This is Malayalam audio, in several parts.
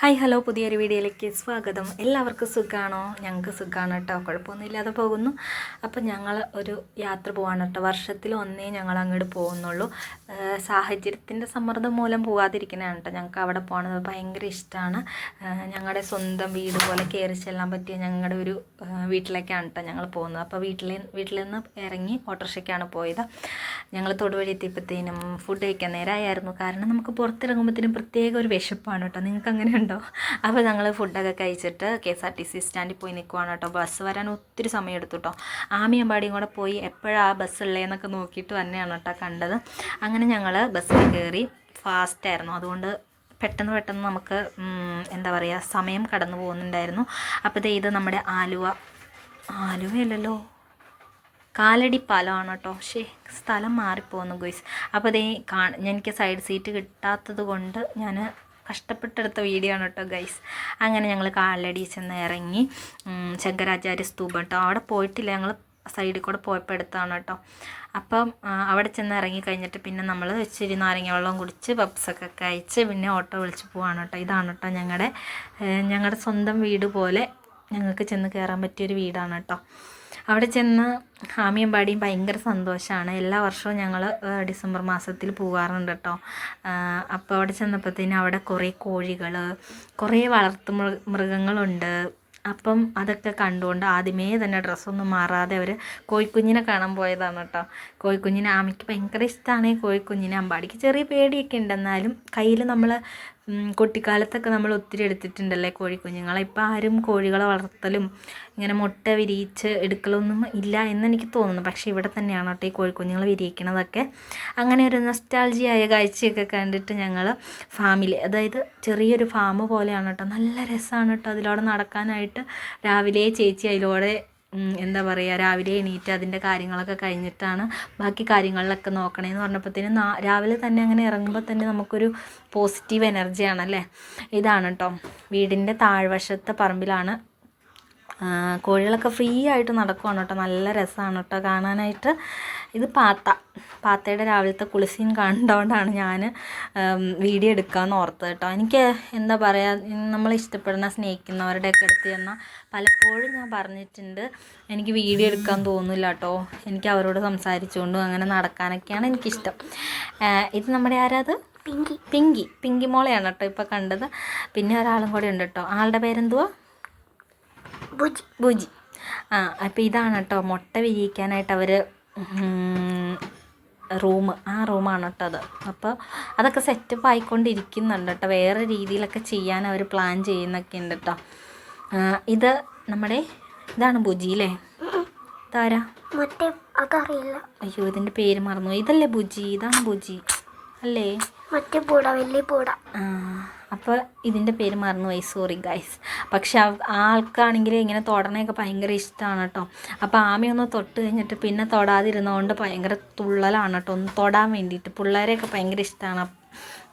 ഹായ് ഹലോ പുതിയൊരു വീഡിയോയിലേക്ക് സ്വാഗതം. എല്ലാവർക്കും സുഖമാണോ ഞങ്ങൾക്ക് സുഖമാണ് കേട്ടോ. കുഴപ്പമൊന്നുമില്ലാതെ പോകുന്നു. അപ്പം ഞങ്ങൾ ഒരു യാത്ര പോവാണ് കേട്ടോ. വർഷത്തിൽ ഒന്നേ ഞങ്ങൾ അങ്ങോട്ട് പോകുന്നുള്ളൂ സാഹചര്യത്തിന്റെ സമ്മർദ്ദം മൂലം പോകാതിരിക്കുന്നതാണ് കേട്ടോ ഞങ്ങൾക്ക് അവിടെ പോകണത്. ഭയങ്കര ഇഷ്ടമാണ്. ഞങ്ങളുടെ സ്വന്തം വീട് പോലെ കയറി ചെല്ലാൻ പറ്റിയ ഞങ്ങളുടെ ഒരു വീട്ടിലേക്കാണ് കേട്ടോ ഞങ്ങൾ പോകുന്നത്. അപ്പോൾ വീട്ടിൽ വീട്ടിൽ നിന്ന് ഇറങ്ങി ഓട്ടോറിക്ഷയ്ക്കാണ് പോയത്. ഞങ്ങൾ തൊടുവഴി എത്തിയപ്പോഴത്തേനും ഫുഡ് കഴിക്കാൻ നേരമായിരുന്നു കാരണം നമുക്ക് പുറത്തിറങ്ങുമ്പോഴത്തേനും പ്രത്യേക ഒരു വിശപ്പാണ് കേട്ടോ. നിങ്ങൾക്ക് അങ്ങനെ ഉണ്ടോ? അപ്പോൾ ഞങ്ങൾ ഫുഡൊക്കെ കഴിച്ചിട്ട് K S R T C സ്റ്റാൻഡിൽ പോയി നിൽക്കുവാണ് കേട്ടോ. ബസ് വരാൻ ഒത്തിരി സമയം എടുത്തു കേട്ടോ ആമിയമ്പാടിയും കൂടെ പോയി എപ്പോഴാണ് ആ ബസ് ഉള്ളതെന്നൊക്കെ നോക്കിയിട്ട് തന്നെയാണ് കേട്ടോ കണ്ടത്. അങ്ങനെ ഞങ്ങൾ ബസ്സിൽ കയറി ഫാസ്റ്റായിരുന്നു അതുകൊണ്ട് പെട്ടെന്ന് പെട്ടെന്ന് നമുക്ക് എന്താ പറയുക സമയം കടന്നു പോകുന്നുണ്ടായിരുന്നു. അപ്പോൾ ഇത് നമ്മുടെ ആലുവ. ആലുവയല്ലല്ലോ. കാലടി പാലമാണ് കേട്ടോ. പക്ഷേ സ്ഥലം മാറിപ്പോകുന്നു ഗോയ്സ്. അപ്പോൾ അതേ കാ എനിക്ക് സൈഡ് സീറ്റ് കിട്ടാത്തത് കൊണ്ട് ഞാൻ കഷ്ടപ്പെട്ടെടുത്ത വീഡിയോ ആണ് കേട്ടോ ഗൈസ് അങ്ങനെ ഞങ്ങൾ കാലടി ചെന്ന് ഇറങ്ങി ശങ്കരാചാര്യ സ്തൂപം കേട്ടോ അവിടെ പോയിട്ടില്ല. ഞങ്ങൾ സൈഡിൽ കൂടെ പോയപ്പോൾ എടുത്താണ് കേട്ടോ അപ്പം അവിടെ ചെന്ന് ഇറങ്ങി കഴിഞ്ഞിട്ട് പിന്നെ നമ്മൾ ഇച്ചിരി നാരങ്ങ വെള്ളം കുടിച്ച് പപ്സൊക്കെ കഴിച്ച് പിന്നെ ഓട്ടോ വിളിച്ച് പോവാണ് കേട്ടോ ഇതാണ് കേട്ടോ ഞങ്ങളുടെ ഞങ്ങളുടെ സ്വന്തം വീട് പോലെ ഞങ്ങൾക്ക് ചെന്ന് കയറാൻ പറ്റിയൊരു വീടാണ് കേട്ടോ അവിടെ ചെന്ന് ഹാമിയമ്പാടിയും ഭയങ്കര സന്തോഷമാണ് എല്ലാ വർഷവും ഞങ്ങൾ ഡിസംബർ മാസത്തിൽ പോകാറുണ്ട് കേട്ടോ അപ്പോൾ അവിടെ ചെന്നപ്പോഴത്തേനും അവിടെ കുറേ കോഴികൾ കുറേ വളർത്തു മൃഗങ്ങളുണ്ട്. അപ്പം അതൊക്കെ കണ്ടുകൊണ്ട് ആദ്യമേ തന്നെ ഡ്രസ്സൊന്നും മാറാതെ അവർ കോഴിക്കുഞ്ഞിനെ കാണാൻ പോയതാണ് കേട്ടോ കോഴിക്കുഞ്ഞിനെ ആമയ്ക്ക് ഭയങ്കര ഇഷ്ടമാണ് കോഴിക്കുഞ്ഞിനെ അമ്പാടിക്ക്. ചെറിയ പേടിയൊക്കെ ഉണ്ടെന്നാലും കയ്യിൽ നമ്മൾ കുട്ടിക്കാലത്തൊക്കെ നമ്മൾ ഒത്തിരി എടുത്തിട്ടുണ്ടല്ലേ കോഴിക്കുഞ്ഞുങ്ങളെ ഇപ്പം ആരും കോഴികളെ വളർത്തലും ഇങ്ങനെ മുട്ട വിരിയിച്ച് എടുക്കലൊന്നും ഇല്ല എന്ന് എനിക്ക് തോന്നുന്നു. പക്ഷേ ഇവിടെ തന്നെയാണ് കേട്ടോ ഈ കോഴിക്കുഞ്ഞുങ്ങൾ വിരിയിക്കണതൊക്കെ. അങ്ങനെ ഒരു നൊസ്റ്റാൾജിയായ കാഴ്ചയൊക്കെ കണ്ടിട്ട് ഞങ്ങൾ ഫാമിലി അതായത് ചെറിയൊരു ഫാം പോലെയാണ് കേട്ടോ. നല്ല രസമാണ് കേട്ടോ അതിലൂടെ നടക്കാനായിട്ട്. രാവിലെ ചേച്ചി അതിലൂടെ എന്താ പറയുക രാവിലെ എണീറ്റ് അതിന്റെ കാര്യങ്ങളൊക്കെ കഴിഞ്ഞിട്ടാണ് ബാക്കി കാര്യങ്ങളിലൊക്കെ നോക്കണേന്ന് പറഞ്ഞപ്പോഴത്തേനും രാവിലെ തന്നെ അങ്ങനെ ഇറങ്ങുമ്പോൾ തന്നെ നമുക്കൊരു പോസിറ്റീവ് എനർജിയാണല്ലേ ഇതാണ് കേട്ടോ വീടിന്റെ താഴ്വശത്തെ പറമ്പിലാണ് കോഴികളൊക്കെ ഫ്രീ ആയിട്ട് നടക്കുവാണ് കേട്ടോ. നല്ല രസമാണ് കേട്ടോ. കാണാനായിട്ട് ഇത് പാത്ത. പാത്തയുടെ രാവിലത്തെ കുളിസീൻ കണ്ടുകൊണ്ടാണ് ഞാൻ വീഡിയോ എടുക്കാമെന്ന് ഓർത്തത് കേട്ടോ. എനിക്ക് എന്താ പറയുക നമ്മൾ ഇഷ്ടപ്പെടുന്ന സ്നേഹിക്കുന്നവരുടെയൊക്കെ അടുത്ത് ചെന്നാൽ പലപ്പോഴും ഞാൻ പറഞ്ഞിട്ടുണ്ട് എനിക്ക് വീഡിയോ എടുക്കാൻ തോന്നില്ല കേട്ടോ. എനിക്ക് അവരോട് സംസാരിച്ചുകൊണ്ടും അങ്ങനെ നടക്കാനൊക്കെയാണ് എനിക്കിഷ്ടം. ഇത് നമ്മുടെ ആരാത് പിങ്കി. പിങ്കി. പിങ്കി മോളെയാണ് കേട്ടോ ഇപ്പോൾ കണ്ടത്. പിന്നെ ഒരാളും കൂടെ ഉണ്ട് കേട്ടോ. ആളുടെ പേരെന്തുവാ? ബുജി ബുജി. ആ അപ്പോൾ ഇതാണ് കേട്ടോ മുട്ട വിരിയിക്കാനായിട്ട് അവർ റൂം. ആ റൂമാണ് കേട്ടോ അത്. അപ്പോൾ അതൊക്കെ സെറ്റപ്പ് ആയിക്കൊണ്ടിരിക്കുന്നുണ്ട് കേട്ടോ വേറെ രീതിയിലൊക്കെ ചെയ്യാൻ അവർ പ്ലാൻ ചെയ്യുന്നൊക്കെ ഉണ്ട് കേട്ടോ ഇത് നമ്മുടെ ഇതാണ് ബുജി അല്ലേ ഇതാരാ? അതറിയില്ല. അയ്യോ ഇതിന്റെ പേര് മറന്നു ഇതല്ലേ ബുജി? ഇതാണ് ബുജി. അല്ലേ? മറ്റേ പൂട വലിയ പൂട. അപ്പോൾ ഇതിന്റെ പേര് മറന്നുപോയി സോറി ഗൈസ് പക്ഷെ ആൾക്കാണെങ്കിൽ ഇങ്ങനെ തൊടണയൊക്കെ ഭയങ്കര ഇഷ്ടമാണ് കേട്ടോ അപ്പോൾ ആമി ഒന്ന് തൊട്ട് കഴിഞ്ഞിട്ട് പിന്നെ തൊടാതിരുന്നതുകൊണ്ട് ഭയങ്കര തുള്ളലാണ് കേട്ടോ ഒന്ന് തൊടാൻ വേണ്ടിയിട്ട് പിള്ളേരെയൊക്കെ ഭയങ്കര ഇഷ്ടമാണ്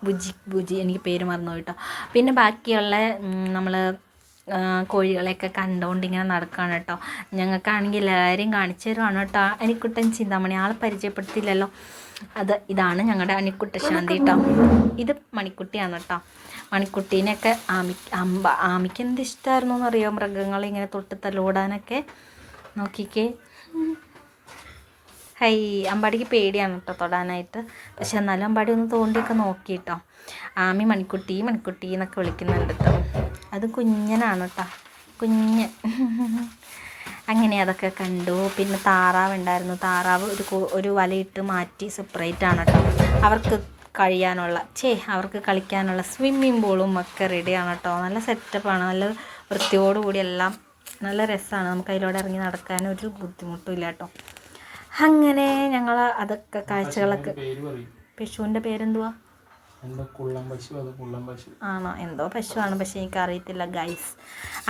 ബുജി ബുജി എനിക്ക് പേര് മറന്നു കേട്ടോ പിന്നെ ബാക്കിയുള്ള നമ്മൾ കോഴികളെയൊക്കെ കണ്ടുകൊണ്ട് ഇങ്ങനെ നടക്കുകയാണ് കേട്ടോ ഞങ്ങൾക്കാണെങ്കിൽ എല്ലാവരെയും കാണിച്ചു തരുവാണ് കേട്ടോ അനിക്കുട്ടൻ ചിന്താമണി ആളെ പരിചയപ്പെടുത്തിയില്ലല്ലോ. അത് ഇതാണ് ഞങ്ങളുടെ അനിക്കുട്ട ശാന്തി കേട്ടോ ഇത് മണിക്കുട്ടിയാണ് കേട്ടോ മണിക്കുട്ടീനെയൊക്കെ ആമി അമ്പ ആമിക്ക് എന്ത് ഇഷ്ടമായിരുന്നു എന്നറിയോ? മൃഗങ്ങളെ ഇങ്ങനെ തൊട്ട് തലോടാനൊക്കെ നോക്കിക്കേ. ഹൈ അമ്പാടിക്ക് പേടിയാണ് കേട്ടോ തൊടാനായിട്ട്. പക്ഷെ എന്നാലും അമ്പാടി ഒന്ന് തോണ്ടിയൊക്കെ നോക്കി കേട്ടോ ആമി മണിക്കുട്ടി മണിക്കുട്ടി എന്നൊക്കെ വിളിക്കുന്നുണ്ട് കേട്ടോ അത് കുഞ്ഞനാണ് കേട്ടോ കുഞ്ഞ്. അങ്ങനെ അതൊക്കെ കണ്ടു. പിന്നെ താറാവ് ഉണ്ടായിരുന്നു. താറാവ് ഒരു ഒരു വലയിട്ട് മാറ്റി സെപ്പറേറ്റ് ആണ് കേട്ടോ അവർക്ക് കഴിയാനുള്ള ചേ അവർക്ക് കളിക്കാനുള്ള സ്വിമ്മിംഗ് പൂളും ഒക്കെ റെഡിയാണ് കേട്ടോ. നല്ല സെറ്റപ്പാണ് നല്ല വൃത്തിയോടുകൂടി എല്ലാം നല്ല രസമാണ് നമുക്ക് അതിലൂടെ ഇറങ്ങി നടക്കാൻ ഒരു ബുദ്ധിമുട്ടും ഇല്ല കേട്ടോ. അങ്ങനെ ഞങ്ങൾ അതൊക്കെ കാഴ്ചകളൊക്കെ പശുവിന്റെ പേരെന്തുവാ? ആണോ? എന്തോ പശുവാണ്. എനിക്ക് അറിയത്തില്ല ഗൈസ്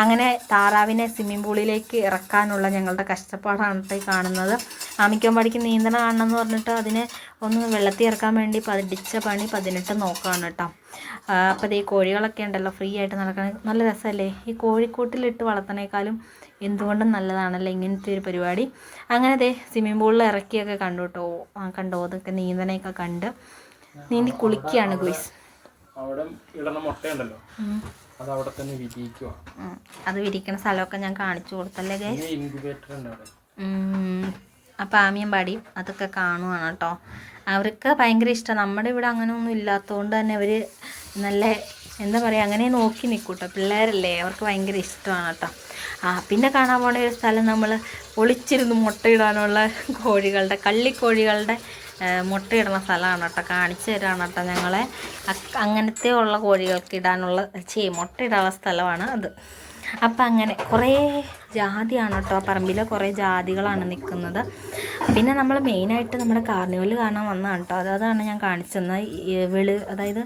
അങ്ങനെ താറാവിനെ സ്വിമ്മിംഗ് പൂളിലേക്ക് ഇറക്കാനുള്ള ഞങ്ങളുടെ കഷ്ടപ്പാടാണ് ഈ കാണുന്നത്. ആമിക്കമ്പാടിക്ക് നീന്തണം കാണണമെന്ന് പറഞ്ഞിട്ട് അതിനെ ഒന്ന് വെള്ളത്തിൽ ഇറക്കാൻ വേണ്ടി പതിടിച്ച പണി പതിനെട്ട് നോക്കുകയാണ് കേട്ടോ. അപ്പോൾ ഈ കോഴികളൊക്കെ ഉണ്ടല്ലോ ഫ്രീ ആയിട്ട് നടക്കാൻ. നല്ല രസമല്ലേ? ഈ കോഴിക്കൂട്ടിലിട്ട് വളർത്തണേക്കാളും എന്തുകൊണ്ടും നല്ലതാണല്ലോ ഇങ്ങനത്തെ ഒരു പരിപാടി. അങ്ങനെ ദേ സ്വിമ്മിംഗ് പൂളിൽ ഇറക്കിയൊക്കെ കണ്ടു കേട്ടോ. കണ്ടോ. അതൊക്കെ നീന്തനെയൊക്കെ കണ്ട്. നീന്തി കുളിക്കുകയാണ് ഗുയ്സ്. അവിടെ ഇടുന്ന മുട്ടയുണ്ടല്ലോ. അത് അവിടെ തന്നെ വിരിയിക്കുക. അത് വിരിക്കണ സ്ഥലമൊക്കെ ഞാൻ കാണിച്ചു കൊടുത്തല്ലേ ഗൈസ് ഇൻക്യുബേറ്റർ ഉണ്ട് അവിടെ. അപ്പം ആമിയം പാടിയും അതൊക്കെ കാണുവാണ് കേട്ടോ. അവർക്ക് ഭയങ്കര ഇഷ്ടം. നമ്മുടെ ഇവിടെ അങ്ങനെ ഒന്നും ഇല്ലാത്തതുകൊണ്ട് തന്നെ അവർ നല്ല എന്താ പറയുക അങ്ങനെ നോക്കി നിൽക്കും കേട്ടോ. പിള്ളേരല്ലേ അവർക്ക് ഭയങ്കര ഇഷ്ടമാണ് കേട്ടോ. ആ പിന്നെ കാണാൻ പോണ ഒരു സ്ഥലം നമ്മൾ ഒളിച്ചിരുന്ന് മുട്ടയിടാനുള്ള കോഴികളുടെ കള്ളിക്കോഴികളുടെ മുട്ടയിടുന്ന സ്ഥലമാണ് കേട്ടോ. കാണിച്ചു തരാണ് കേട്ടോ ഞങ്ങളെ. അങ്ങനത്തെ ഉള്ള കോഴികൾക്ക് ഇടാനുള്ള ചേ മുട്ടയിടാനുള്ള സ്ഥലമാണ് അത്. അപ്പം അങ്ങനെ കുറേ ജാതിയാണ് കേട്ടോ. പറമ്പിൽ കുറേ ജാതികളാണ് നിൽക്കുന്നത്. പിന്നെ നമ്മൾ മെയിനായിട്ട് നമ്മുടെ കാർണിവൽ കാണാൻ വന്നതാണ് കേട്ടോ. അത് അതാണ് ഞാൻ കാണിച്ചത് തന്നത് വെളി അതായത്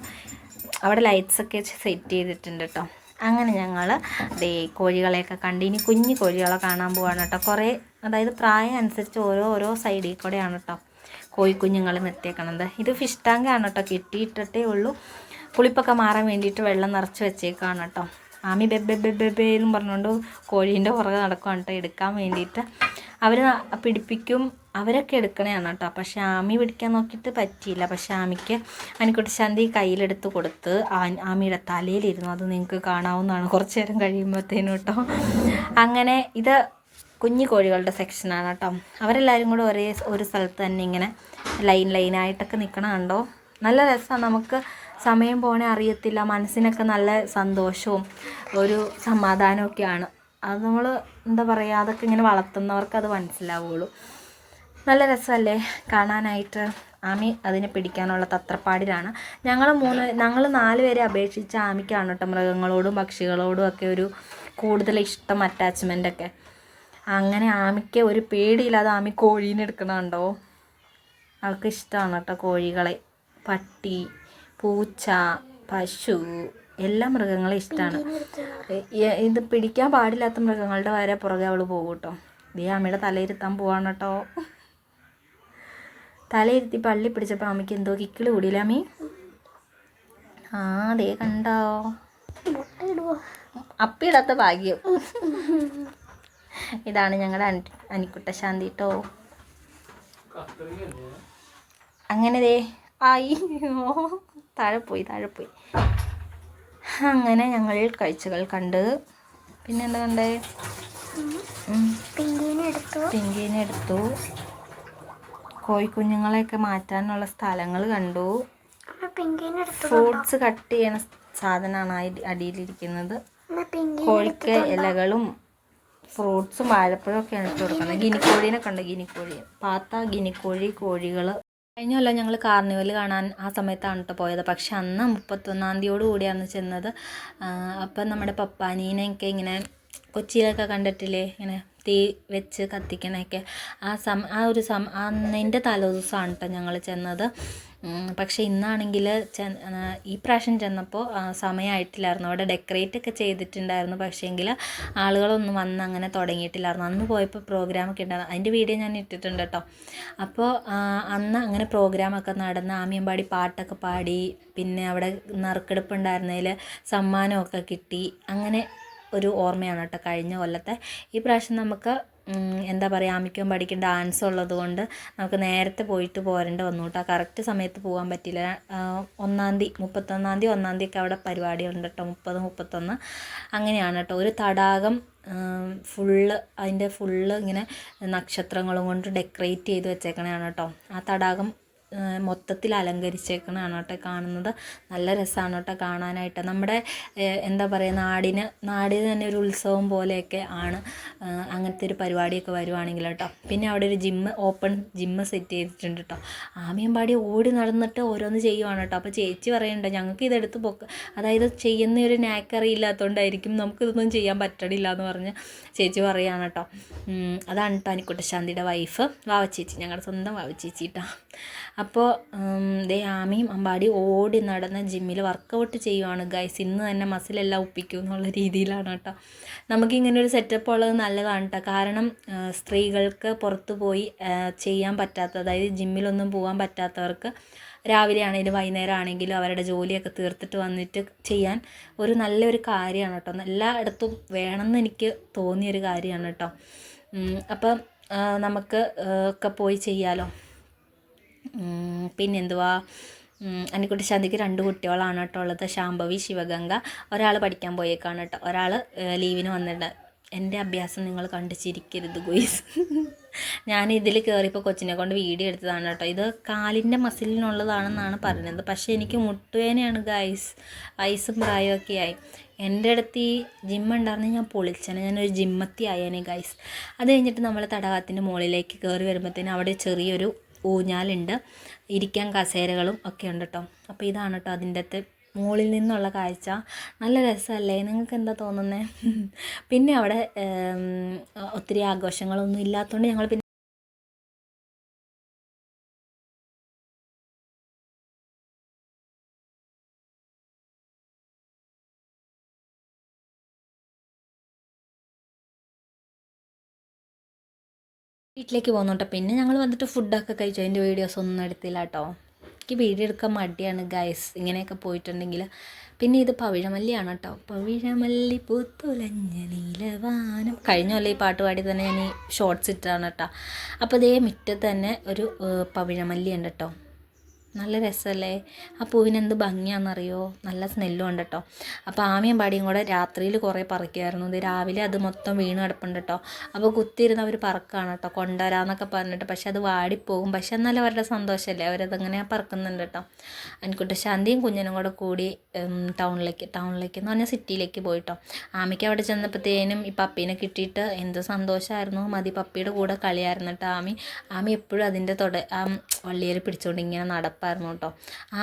അവിടെ ലൈറ്റ്സ് ഒക്കെ സെറ്റ് ചെയ്തിട്ടുണ്ട് കേട്ടോ. അങ്ങനെ ഞങ്ങൾ ദേ കോഴികളെയൊക്കെ കണ്ട് ഇനി കുഞ്ഞു കോഴികളെ കാണാൻ പോവാണ് കേട്ടോ. കുറേ അതായത് പ്രായം അനുസരിച്ച് ഓരോ ഓരോ സൈഡിൽ കൂടെയാണ് കേട്ടോ. കോഴിക്കുഞ്ഞുങ്ങൾ നിർത്തിയേക്കണത്. ഇത് ഫിഷ് ടാങ്ക് ആണ് കേട്ടോ കെട്ടിയിട്ടിട്ടേ ഉള്ളൂ. പുളിപ്പൊക്കെ മാറാൻ വേണ്ടിയിട്ട് വെള്ളം നിറച്ച് വെച്ചേക്കാണ് കേട്ടോ. ആമി ബെബെ ബെബെ എന്നും പറഞ്ഞുകൊണ്ട് കോഴീന്റെ പുറകെ നടക്കുകയാണ് കേട്ടോ എടുക്കാൻ വേണ്ടിയിട്ട്. അവർ പിടിപ്പിക്കും. അവരൊക്കെ എടുക്കണതാണ് കേട്ടോ. പക്ഷേ ആമി പിടിക്കാൻ നോക്കിയിട്ട് പറ്റിയില്ല. പക്ഷേ ആമിക്ക് അനിക്കുട്ടി ശാന്തി കയ്യിലെടുത്ത് കൊടുത്ത് ആമിയുടെ തലയിലിരുന്നു. അത് നിങ്ങൾക്ക് കാണാവുന്നതാണ് കുറച്ച് നേരം കഴിയുമ്പോഴത്തേനും കേട്ടോ. അങ്ങനെ ഇത് കുഞ്ഞു കോഴികളുടെ സെക്ഷനാണ് കേട്ടോ. അവരെല്ലാവരും കൂടെ ഒരേ ഒരു സ്ഥലത്ത് തന്നെ ഇങ്ങനെ ലൈൻ ലൈനായിട്ടൊക്കെ നിൽക്കണം കണ്ടോ? നല്ല രസമാണ് നമുക്ക് സമയം പോണേ അറിയത്തില്ല. മനസ്സിനൊക്കെ നല്ല സന്തോഷവും ഒരു സമാധാനമൊക്കെയാണ്. അത് നമ്മൾ എന്താ പറയുക അതൊക്കെ ഇങ്ങനെ വളർത്തുന്നവർക്ക് അത് മനസ്സിലാവുള്ളൂ. നല്ല രസമല്ലേ കാണാനായിട്ട്. ആമി അതിനെ പിടിക്കാനുള്ള തത്രപ്പാടിലാണ്. ഞങ്ങൾ മൂന്ന് ഞങ്ങൾ നാല് പേരെ അപേക്ഷിച്ച് ആമിക്കാണ് കേട്ടോ മൃഗങ്ങളോടും പക്ഷികളോടും ഒക്കെ ഒരു കൂടുതൽ ഇഷ്ടം അറ്റാച്ച്മെന്റ് ഒക്കെ. അങ്ങനെ ആമിക്ക് ഒരു പേടിയില്ലാതെ ആമി കോഴീനെ എടുക്കണുണ്ടോ? അവൾക്ക് ഇഷ്ടമാണ് കേട്ടോ കോഴികളെ. പട്ടി പൂച്ച പശു എല്ലാ മൃഗങ്ങളും ഇഷ്ടമാണ് ഇത് പിടിക്കാൻ പാടില്ലാത്ത മൃഗങ്ങളുടെ വരെ പുറകെ അവൾ പോകും കേട്ടോ. ദേ അമ്മയുടെ തലയിരുത്താൻ പോവാണ് കേട്ടോ. തലയിരുത്തി പള്ളി പിടിച്ചപ്പോൾ അമ്മയ്ക്ക് എന്തോ കിക്കിൾ കൂടിയില്ല അമ്മി ആ ദേ കണ്ടോ. അപ്പിടാത്ത ഭാഗ്യം. ഇതാണ് ഞങ്ങളുടെ അനി അനിക്കുട്ട ശാന്തി കേട്ടോ അങ്ങനെ ദേ അയ്യോ താഴെ പോയി താഴെ പോയി. അങ്ങനെ ഞങ്ങൾ കാഴ്ചകൾ കണ്ട്. പിന്നെ എന്താ കണ്ടേ. പിങ്കീനെ എടുത്തു കോഴിക്കുഞ്ഞുങ്ങളെയൊക്കെ മാറ്റാനുള്ള സ്ഥലങ്ങൾ കണ്ടു. ഫ്രൂട്ട്സ് കട്ട് ചെയ്യണ സാധനമാണ് അടി- അടിയിലിരിക്കുന്നത്. കോഴിക്ക് ഇലകളും ഫ്രൂട്ട്സും വാഴപ്പഴം ഒക്കെയാണ് ഇട്ട് കൊടുക്കുന്നത്. ഗിനിക്കോഴീനെ കണ്ട് ഗിനിക്കോഴി. പാത്ത ഗിനിക്കോഴി കോഴികൾ കഴിഞ്ഞ കൊല്ലം ഞങ്ങൾ കാർണിവൽ കാണാൻ ആ സമയത്താണ് കേട്ടോ പോയത്. പക്ഷെ അന്ന് മുപ്പത്തൊന്നാം തീയതിയോട് കൂടിയാണ് ചെന്നത്. അപ്പം നമ്മുടെ പപ്പാനീനെയൊക്കെ ഇങ്ങനെ കൊച്ചിയിലൊക്കെ കണ്ടിട്ടില്ലേ? ഇങ്ങനെ തീ വെച്ച് കത്തിക്കണയൊക്കെ. ആ സം ആ ഒരു സം അന്നിന്റെ തലേദിവസമാണ് കേട്ടോ ഞങ്ങൾ ചെന്നത്. പക്ഷേ ഇന്നാണെങ്കിൽ ഈ പ്രാവശ്യം ചെന്നപ്പോൾ സമയമായിട്ടില്ലായിരുന്നു അവിടെ ഡെക്കറേറ്റ് ഒക്കെ ചെയ്തിട്ടുണ്ടായിരുന്നു. പക്ഷേങ്കിൽ ആളുകളൊന്നും വന്ന് അങ്ങനെ തുടങ്ങിയിട്ടില്ലായിരുന്നു. അന്ന് പോയപ്പോൾ പ്രോഗ്രാമൊക്കെ ഉണ്ടായിരുന്നു. അതിന്റെ വീഡിയോ ഞാൻ ഇട്ടിട്ടുണ്ട് കേട്ടോ അപ്പോൾ അന്ന് അങ്ങനെ പ്രോഗ്രാമൊക്കെ നടന്ന് ആമിയമ്പാടി പാട്ടൊക്കെ പാടി പിന്നെ അവിടെ നറുക്കെടുപ്പ് ഉണ്ടായിരുന്നതിൽ സമ്മാനമൊക്കെ കിട്ടി. അങ്ങനെ ഒരു ഓർമ്മയാണ് കേട്ടോ കഴിഞ്ഞ കൊല്ലത്തെ ഈ പ്രാവശ്യം നമുക്ക് എന്താ പറയുക ആമിക്കും പഠിക്കും ഡാൻസ് ഉള്ളത് കൊണ്ട് നമുക്ക് നേരത്തെ പോയിട്ട് പോരേണ്ട വന്നു കേട്ടോ കറക്റ്റ് സമയത്ത് പോകാൻ പറ്റില്ല. ഒന്നാം തീയതി മുപ്പത്തൊന്നാം തീയതി ഒന്നാം തീയതി ഒക്കെ അവിടെ പരിപാടി ഉണ്ട് കേട്ടോ മുപ്പത് മുപ്പത്തൊന്ന്. അങ്ങനെയാണ് കേട്ടോ ഒരു തടാകം ഫുള്ള് അതിന്റെ ഫുള്ള് ഇങ്ങനെ നക്ഷത്രങ്ങളും കൊണ്ട് ഡെക്കറേറ്റ് ചെയ്ത് വെച്ചേക്കണതാണ് കേട്ടോ ആ തടാകം മൊത്തത്തിൽ അലങ്കരിച്ചേക്കണതാണ് കേട്ടോ കാണുന്നത്. നല്ല രസമാണ് കേട്ടോ കാണാനായിട്ട്. നമ്മുടെ എന്താ പറയുക നാടിന് നാടിന് തന്നെ ഒരു ഉത്സവം പോലെയൊക്കെ ആണ് അങ്ങനത്തെ ഒരു പരിപാടിയൊക്കെ വരുവാണെങ്കിൽ കേട്ടോ. പിന്നെ അവിടെ ഒരു ജിമ്മ് ഓപ്പൺ ജിമ്മ് സെറ്റ് ചെയ്തിട്ടുണ്ട് കേട്ടോ. ആമിയമ്പാടി ഓടി നടന്നിട്ട് ഓരോന്ന് ചെയ്യുവാണ് കേട്ടോ. അപ്പോൾ ചേച്ചി പറയുന്നുണ്ട് ഞങ്ങൾക്ക് ഇതെടുത്ത് പൊക്ക. അതായത് ചെയ്യുന്ന ഒരു നാക്ക് അറിയില്ലാത്തതുകൊണ്ടായിരിക്കും നമുക്കിതൊന്നും ചെയ്യാൻ പറ്റണില്ല എന്ന് പറഞ്ഞ് ചേച്ചി പറയുകയാണ് കേട്ടോ. അതാണ് കേട്ടോ അനിക്കുട്ടശാന്തിയുടെ വൈഫ് വാവച്ചേച്ചി ഞങ്ങളുടെ സ്വന്തം വാവച്ചേച്ചി കേട്ടോ അപ്പോൾ ദേ ആമിയും അമ്പാടി ഓടി നടന്ന് ജിമ്മിൽ വർക്കൗട്ട് ചെയ്യുവാണ് ഗൈസ് ഇന്ന് തന്നെ മസിലെല്ലാം ഒപ്പിക്കും എന്നുള്ള രീതിയിലാണ് കേട്ടോ. നമുക്കിങ്ങനെ ഒരു സെറ്റപ്പ് ഉള്ളത് നല്ലതാണ് കേട്ടോ. കാരണം സ്ത്രീകൾക്ക് പുറത്ത് പോയി ചെയ്യാൻ പറ്റാത്ത അതായത് ജിമ്മിലൊന്നും പോകാൻ പറ്റാത്തവർക്ക് രാവിലെ ആണെങ്കിലും വൈകുന്നേരം ആണെങ്കിലും അവരുടെ ജോലിയൊക്കെ തീർത്തിട്ട് വന്നിട്ട് ചെയ്യാൻ ഒരു നല്ലൊരു കാര്യമാണ് കേട്ടോ. എല്ലായിടത്തും വേണമെന്ന് എനിക്ക് തോന്നിയൊരു കാര്യമാണ് കേട്ടോ. അപ്പം നമുക്ക് ഒക്കെ പോയി ചെയ്യാലോ? പിന്നെന്തുവാ? അനിക്കുട്ടി ശാന്തിക്ക് രണ്ട് കുട്ടികളാണ് കേട്ടോ ഉള്ളത്. ശാംഭവി ശിവഗംഗ. ഒരാൾ പഠിക്കാൻ പോയേക്കാണ് കേട്ടോ. ഒരാൾ ലീവിന് വന്നിട്ട്. എന്റെ അഭ്യാസം നിങ്ങൾ കണ്ടു ചിരിക്കരുത് ഗുയിസ്. ഞാൻ ഇതിൽ കയറിയപ്പോൾ കൊച്ചിനെ കൊണ്ട് വീഡിയോ എടുത്തതാണ് കേട്ടോ. ഇത് കാലിന്റെ മസിലിനുള്ളതാണെന്നാണ് പറഞ്ഞത് പക്ഷേ എനിക്ക് മുട്ടുവേനയാണ് ഗൈസ്. വയസ്സും പ്രായമൊക്കെ ആയി. എന്റെ അടുത്ത് ഈ ജിം ഉണ്ടായിരുന്നു ഞാൻ പൊളിച്ചാണ് ഞാനൊരു ജിമ്മത്തി ആയേനെ ഗൈസ്. അത് കഴിഞ്ഞിട്ട് നമ്മൾ തടാകത്തിന്റെ മുകളിലേക്ക് കയറി വരുമ്പോഴത്തേനും അവിടെ ചെറിയൊരു ഊഞ്ഞാലുണ്ട്. ഇരിക്കാൻ കസേരകളും ഒക്കെ ഉണ്ട് കേട്ടോ അപ്പോൾ ഇതാണ് കേട്ടോ അതിന്റെ അകത്ത് മുകളിൽ നിന്നുള്ള കാഴ്ച. നല്ല രസമല്ലേ നിങ്ങൾക്ക് എന്താ തോന്നുന്നത് പിന്നെ അവിടെ ഒത്തിരി ആഘോഷങ്ങളൊന്നും ഇല്ലാത്തതുകൊണ്ട് ഞങ്ങൾ പിന്നെ വീട്ടിലേക്ക് പോകുന്നു കേട്ടോ പിന്നെ ഞങ്ങൾ വന്നിട്ട് ഫുഡൊക്കെ കഴിച്ചു. അതിന്റെ വീഡിയോസ് ഒന്നും എടുത്തില്ല കേട്ടോ എനിക്ക് വീഡിയോ എടുക്കാൻ മടിയാണ് ഗൈസ് ഇങ്ങനെയൊക്കെ പോയിട്ടുണ്ടെങ്കിൽ. പിന്നെ ഇത് പവിഴമല്ലിയാണ് കേട്ടോ പവിഴമല്ലി പൂത്തുലഞ്ഞ നീലവാനം. കഴിഞ്ഞ ഈ പാട്ട് പാടി തന്നെ ഞാൻ ഈ ഷോർട്സ് ഇട്ടാണ് കേട്ടോ അപ്പോൾ ഇതേ മുറ്റത്ത് തന്നെ ഒരു പവിഴമല്ലി ഉണ്ട് കേട്ടോ നല്ല രസമല്ലേ ആ പൂവിന് എന്ത് ഭംഗിയാണെന്നറിയോ? നല്ല സ്മെല്ലും ഉണ്ട് കേട്ടോ അപ്പോൾ ആമയും പാടിയും കൂടെ രാത്രിയിൽ കുറേ പറിക്കുമായിരുന്നു. ഇത് രാവിലെ അത് മൊത്തം വീണ് കിടപ്പുണ്ട് കേട്ടോ അപ്പോൾ കുത്തിയിരുന്ന് അവർ പറക്കാണ് കേട്ടോ കൊണ്ടുവരാമെന്നൊക്കെ പറഞ്ഞിട്ട്. പക്ഷെ അത് വാടിപ്പോകും. പക്ഷെ എന്നാലും അവരുടെ സന്തോഷമല്ലേ? അവരതങ്ങനെ പറക്കുന്നുണ്ട് കേട്ടോ എനിക്കുട്ടി ശാന്തിയും കുഞ്ഞിനും കൂടെ കൂടി ടൗണിലേക്ക് ടൗണിലേക്ക് എന്ന് പറഞ്ഞാൽ സിറ്റിയിലേക്ക് പോയിട്ടോ. ആമയ്ക്ക് അവിടെ ചെന്നപ്പോഴത്തേനും ഈ പപ്പീനെ കിട്ടിയിട്ട് എന്ത് സന്തോഷമായിരുന്നു. മതി പപ്പിയുടെ കൂടെ കളിയായിരുന്നു കേട്ടോ ആമി ആമി എപ്പോഴും അതിന്റെ തൊട ആ വള്ളിയിൽ പിടിച്ചുകൊണ്ട് ഇങ്ങനെ നടപ്പായിരുന്നു കേട്ടോ.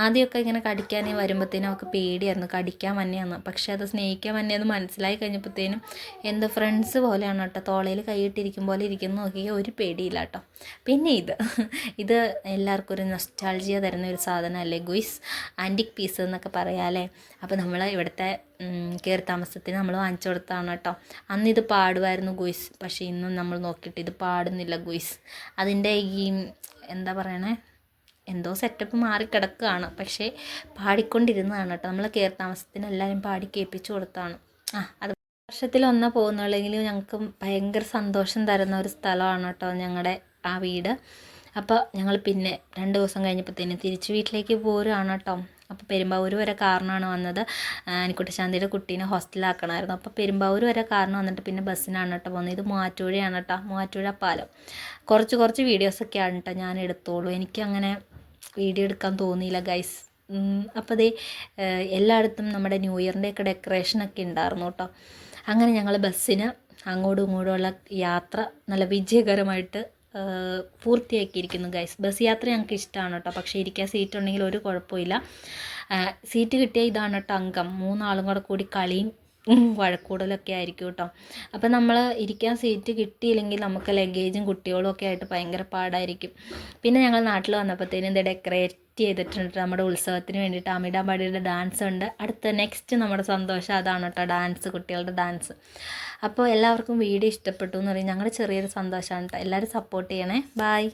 ആദ്യമൊക്കെ ഇങ്ങനെ കടിക്കാൻ വരുമ്പോഴത്തേനും അവൾക്ക് പേടിയായിരുന്നു. കടിക്കാൻ വന്നെയാന്ന്. പക്ഷെ അത് സ്നേഹിക്കാൻ വന്നെയെന്ന് മനസ്സിലായി കഴിഞ്ഞപ്പോഴത്തേനും എന്ത് ഫ്രണ്ട്സ് പോലെയാണ് കേട്ടോ. തോളയിൽ കൈയിട്ടിരിക്കും പോലെ ഇരിക്കുന്നു. നോക്കിയാൽ ഒരു പേടിയില്ല കേട്ടോ. പിന്നെ ഇത്. ഇത് എല്ലാവർക്കും ഒരു നൊസ്റ്റാൾജിയ തരുന്ന ഒരു സാധനം അല്ലേ? ഗുയിസ് ആന്റിക് പീസ് എന്നൊക്കെ പറയാമല്ലേ അപ്പോൾ നമ്മൾ ഇവിടുത്തെ കയറി താമസത്തിന് നമ്മൾ വാങ്ങിച്ചു കൊടുത്താണ് കേട്ടോ. അന്ന് ഇത് പാടുമായിരുന്നു ഗുയിസ്. പക്ഷേ ഇന്നും നമ്മൾ നോക്കിയിട്ട് ഇത് പാടുന്നില്ല ഗുയിസ്. അതിന്റെ ഈ എന്താ പറയണേ? എന്തോ സെറ്റപ്പ് മാറി കിടക്കുകയാണ്. പക്ഷേ പാടിക്കൊണ്ടിരുന്നതാണ് കേട്ടോ. നമ്മൾ കയറി താമസത്തിന് എല്ലാവരും പാടി കേൾപ്പിച്ചു കൊടുത്താണ് ആ അത് വർഷത്തിൽ ഒന്നാ പോകുന്നുള്ളെങ്കിലും ഞങ്ങൾക്ക് ഭയങ്കര സന്തോഷം തരുന്ന ഒരു സ്ഥലമാണ് കേട്ടോ ഞങ്ങളുടെ ആ വീട്. അപ്പോൾ ഞങ്ങൾ പിന്നെ രണ്ട് ദിവസം കഴിഞ്ഞപ്പോഴത്തേനും തിരിച്ച് വീട്ടിലേക്ക് പോരുകയാണ് കേട്ടോ. അപ്പോൾ പെരുമ്പാവൂർ വരെ കാറിനാണ് വന്നത്. എനിക്കുട്ടി ശാന്തിയുടെ കുട്ടീനെ ഹോസ്റ്റലാക്കണമായിരുന്നു അപ്പോൾ പെരുമ്പാവൂർ വരെ കാരണം വന്നിട്ട് പിന്നെ ബസ്സിനാണ് കേട്ടോ പോകുന്നത്. ഇത് മൂവാറ്റുപുഴയാണ് കേട്ടോ. മൂവാറ്റുപുഴ പാലം. കുറച്ച് കുറച്ച് വീഡിയോസൊക്കെയാണ് കേട്ടോ ഞാൻ എടുത്തോളൂ. എനിക്കങ്ങനെ വീഡിയോ എടുക്കാൻ തോന്നിയില്ല ഗൈസ് അപ്പോൾ അതേ എല്ലായിടത്തും നമ്മുടെ ന്യൂ ഇയറിന്റെയൊക്കെ ഡെക്കറേഷനൊക്കെ ഉണ്ടായിരുന്നു കേട്ടോ. അങ്ങനെ ഞങ്ങൾ ബസ്സിന് അങ്ങോട്ടും ഇങ്ങോട്ടുമുള്ള യാത്ര നല്ല വിജയകരമായിട്ട് പൂർത്തിയാക്കിയിരിക്കുന്നു ഗൈസ് ബസ് യാത്ര ഞങ്ങൾക്ക് ഇഷ്ടമാണ് കേട്ടോ. പക്ഷേ ഇരിക്കാൻ സീറ്റ് ഉണ്ടെങ്കിൽ ഒരു കുഴപ്പമില്ല സീറ്റ് കിട്ടിയ ഇതാണ് കേട്ടോ അംഗം. മൂന്നാളും കൂടെ കൂടി കളിയും വഴക്കൂടലൊക്കെ ആയിരിക്കും കേട്ടോ അപ്പം നമ്മൾ ഇരിക്കാൻ സീറ്റ് കിട്ടിയില്ലെങ്കിൽ നമുക്ക് ലഗേജും കുട്ടികളും ഒക്കെ ആയിട്ട് ഭയങ്കര പാടായിരിക്കും. പിന്നെ ഞങ്ങൾ നാട്ടിൽ വന്നപ്പോഴത്തേനും ഇത് ഡെക്കറേറ്റ് ചെയ്തിട്ടുണ്ട് നമ്മുടെ ഉത്സവത്തിന് വേണ്ടിയിട്ട്. അമിടാബാടിയുടെ ഡാൻസ് ഉണ്ട്. അടുത്ത നെക്സ്റ്റ് നമ്മുടെ സന്തോഷം അതാണ് കേട്ടോ ഡാൻസ് കുട്ടികളുടെ ഡാൻസ് അപ്പോൾ എല്ലാവർക്കും വീഡിയോ ഇഷ്ടപ്പെട്ടു എന്ന് പറയും. ഞങ്ങളുടെ ചെറിയൊരു സന്തോഷമാണ് കേട്ടോ എല്ലാവരും സപ്പോർട്ട് ചെയ്യണേ. ബായ്